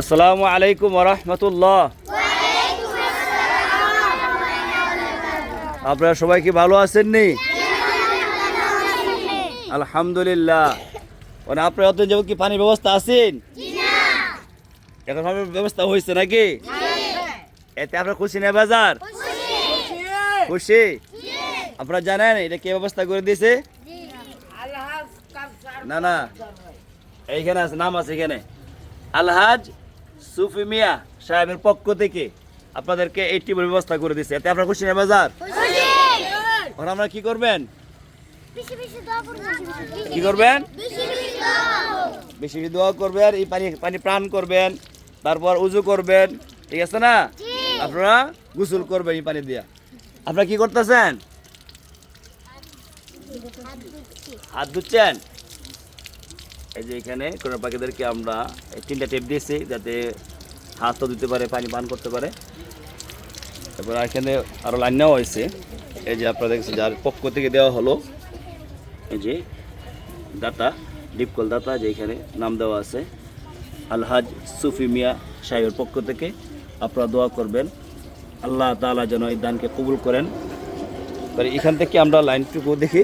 আসসালামু আলাইকুম রহমতুল্লাহ। আপনারা সবাই কি ভালো আছেন নি? আলহামদুলিল্লাহ। মানে আপনার অত যেমন কি পানির ব্যবস্থা আছেন? এখন পানির ব্যবস্থা হয়েছে নাকি? এতে আপনার খুশি না বাজার? খুশি? আপনারা জানেন এটা কে ব্যবস্থা করে দিয়েছে? না না। এইখানে আছে নাম আছে এখানে। আলহাজ সুফি মিয়া সাহেবের পক্ষ থেকে আপনাদেরকে এই টিমের ব্যবস্থা করে দিচ্ছে এতে আপনার খুশি না বাজার? এখন আপনারা কি করবেন? কি করবেন? বেশি বেশি দোয়া করবেন এই পানি পানি প্রাণ করবেন তারপর উজু করবেন ঠিক আছে না? আপনারা গোসল করবেন এই পানি দিয়া। আপনারা কি করতেছেন? হাত ধুচ্ছেন? এই যে এখানে কোনো পাখিদেরকে আমরা তিনটা টেপ দিয়েছি যাতে হাত তো দিতে পারে, পানি পান করতে পারে। তারপর এখানে আরও লাইন নেওয়া হয়েছে। এই যে আপনারা দেখছেন যার পক্ষ থেকে দেওয়া হলো, এই যে দাতা, ডিপকল দাতা, যে এখানে নাম দেওয়া আছে, আলহাজ সুফি মিয়া সাহেবের পক্ষ থেকে আপনারা দোয়া করবেন। আল্লাহ তাআলা যেন এই দানকে কবুল করেন। এখান থেকে আমরা লাইনটুকু দেখি।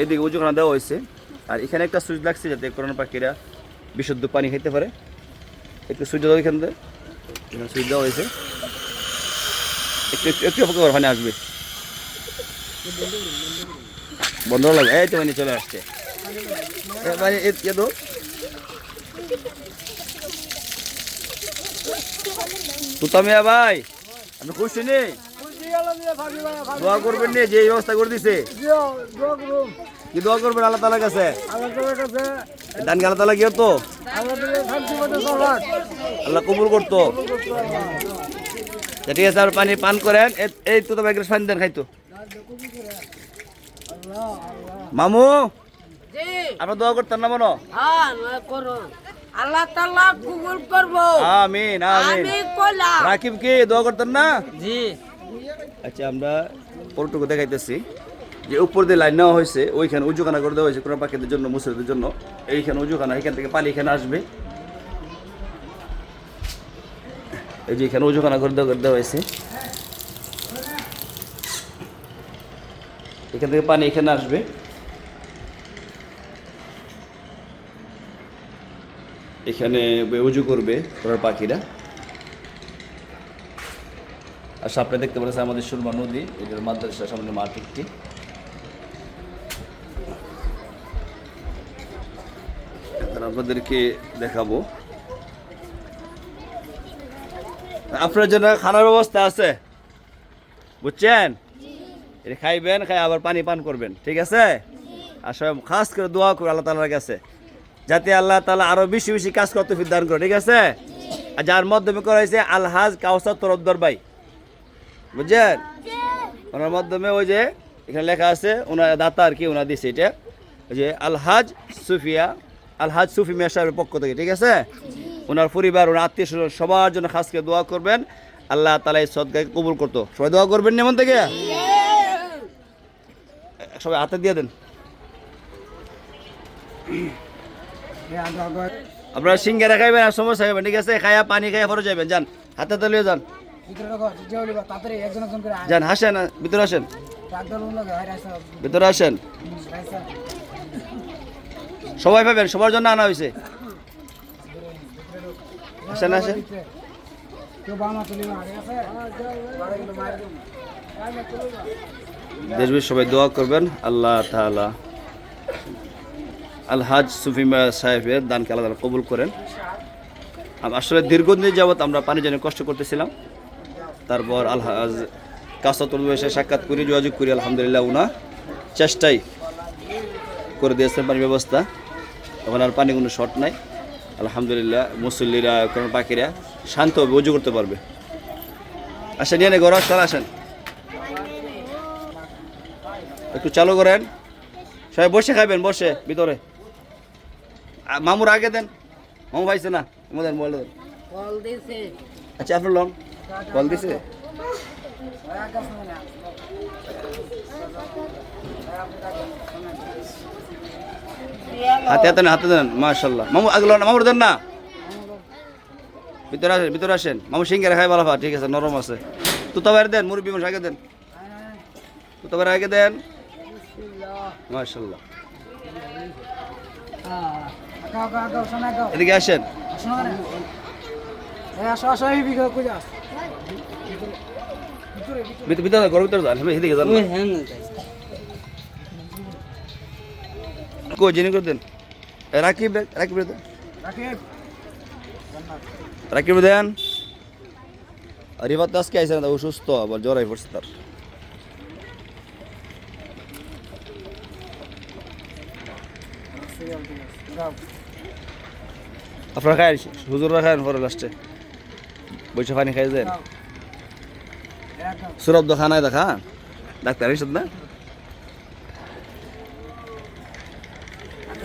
এইদিকে উজুখানা দেওয়া হয়েছে। আর এখানে একটা সুইচ লাগছে যাতে করোনা পাখিরা বিশুদ্ধ পানি খেতে পারে। একটু সুইচ দেওয়া এখান থেকে। সুইচ দেওয়া হয়েছে। একটু একটু অপেক্ষা করো, পানি আসবে। বন্ধ লাগবে এই তো মানে চলে আসছে। এ দো তুতামিয়া ভাই আপনি খুশি নেই দোয়া করবেন নি যে ব্যবস্থা করে দিছে। কি দোয়া করবেন আল্লাহ তালার কাছে? দান আল্লাহ তালা গিয়ে তো? আল্লাহ কবুল করতো। ঠিক আছে আর পানি পান করেন। এই তো তবে পানি দেন খাইতো। মামু আমরা দোয়া করতাম না মনো? হ্যাঁ আল্লাহ তাআলা কবুল করব। আমিন আমিন। রাকিব কি দোয়া করতেন না? জি। আচ্ছা আমরা পরটুকু দেখাইতেছি। যে উপর দিয়ে লাইন নেওয়া হয়েছে, ওইখানে উজুখানা করে দেওয়া হয়েছে কোনো পাখিদের জন্য মুসলিদের জন্য। এইখানে উজুখানা, এখান থেকে পানি এখানে আসবে। এই যে এখানে উজুখানা করে দেওয়া করে দেওয়া হয়েছে। এখান থেকে পানি এখানে আসবে। এখানে উজু করবে ওরা পাখিরা। আর সামনে দেখতে পাচ্ছেন আমাদের সুরমা নদী, এটার মাদ্রাসার সামনে মাঠ একটি। আপনাদেরকে দেখাবো। আপনার জন্য খানার ব্যবস্থা আছে, বুঝছেন? খাইবেন, খাই আবার পানি পান করবেন, ঠিক আছে? আর সব খাস করে দোয়া করে আল্লাহ তালার কাছে, যাতে আল্লাহ তালা আরও বেশি বেশি কাজ করতে দান করে, ঠিক আছে? আর যার মাধ্যমে করা হয়েছে, আলহাজ কাউসার তরফদর ভাই। বুঝছেন? ওনার মাধ্যমে ওই যে এখানে লেখা আছে ওনার দাতা আর কি ওনার দিছে এটা। ওই যে আলহাজ সুফিয়া আলহাজ সুফি সাহেবের পক্ষ থেকে ঠিক আছে? ওনার পরিবার ওনার আত্মীয় স্বজন সবার জন্য খাস করে দোয়া করবেন। আল্লাহ তালা এই সদগাকে কবুল করতো। সবাই দোয়া করবেন না এমন থেকে সবাই হাতে দিয়ে দেন। আপনারা সিঙ্গারা খাইবেন আর সমস্যা খাইবেন ঠিক আছে? খায়া পানি খাইয়া পরে যাবেন যান। হাতে তালিয়ে যান। যান হাসেন ভিতরে আসেন ভিতরে আসেন সবাই পাবেন সবার জন্য আনা হয়েছে আসেন আসেন দেশ বিদেশ সবাই দোয়া করবেন আল্লাহ তাআলা আলহাজ সুফিমা সাহেবের দানকে আল্লাহ তাআলা কবুল করেন আসলে দীর্ঘদিন যাবৎ আমরা পানির জন্য কষ্ট করতেছিলাম তারপর আলহাজ কাসাতুল এসে সাক্ষাৎ করি যোগাযোগ করি আলহামদুলিল্লাহ উনা। চেষ্টাই করে দিয়েছেন পানির ব্যবস্থা। এখন আর পানি কোনো শর্ট নাই। আলহামদুলিল্লাহ মুসল্লিরা কোনো পাখিরা শান্ত হবে উজু করতে পারবে। আসেন নিয়ে নে গরম আসেন আসেন। একটু চালু করেন। সবাই বসে খাবেন বসে ভিতরে। মামুর আগে দেন। মামু পাইছে না আচ্ছা আপনার লন। কল দিছে? হাতে হাতে না, হাতে দেন মাশাল্লাহ মামু, আগে লন মামুর দেন না? ভিতরে আসেন ভিতরে আসেন। মামু, সিঙ্গারে খাই ভালো ঠিক আছে, নরম আছে। তুতা বাইরে দেন, মুরব্বী মানুষ, আগে দেন। তুতা বাইরে আগে দেন। মার্শাল্লাহ এদিকে আসেন। ভিতরে ভিতরে। ঘর ভিতরে যান আমি এদিকে যান। কো জেনে করে দেন। রাকিব রাকিব দেন। রাকিব। রে দেন। আজকে আইসে না ও সুস্থ আবার জ্বর হয়ে পড়ছে তার। আপনারা খাই হুজুররা খায়েন পরে লাস্টে বৈশা পানি খাই দেন। সুরব দোকানায় দেখা? ডাক্তার না?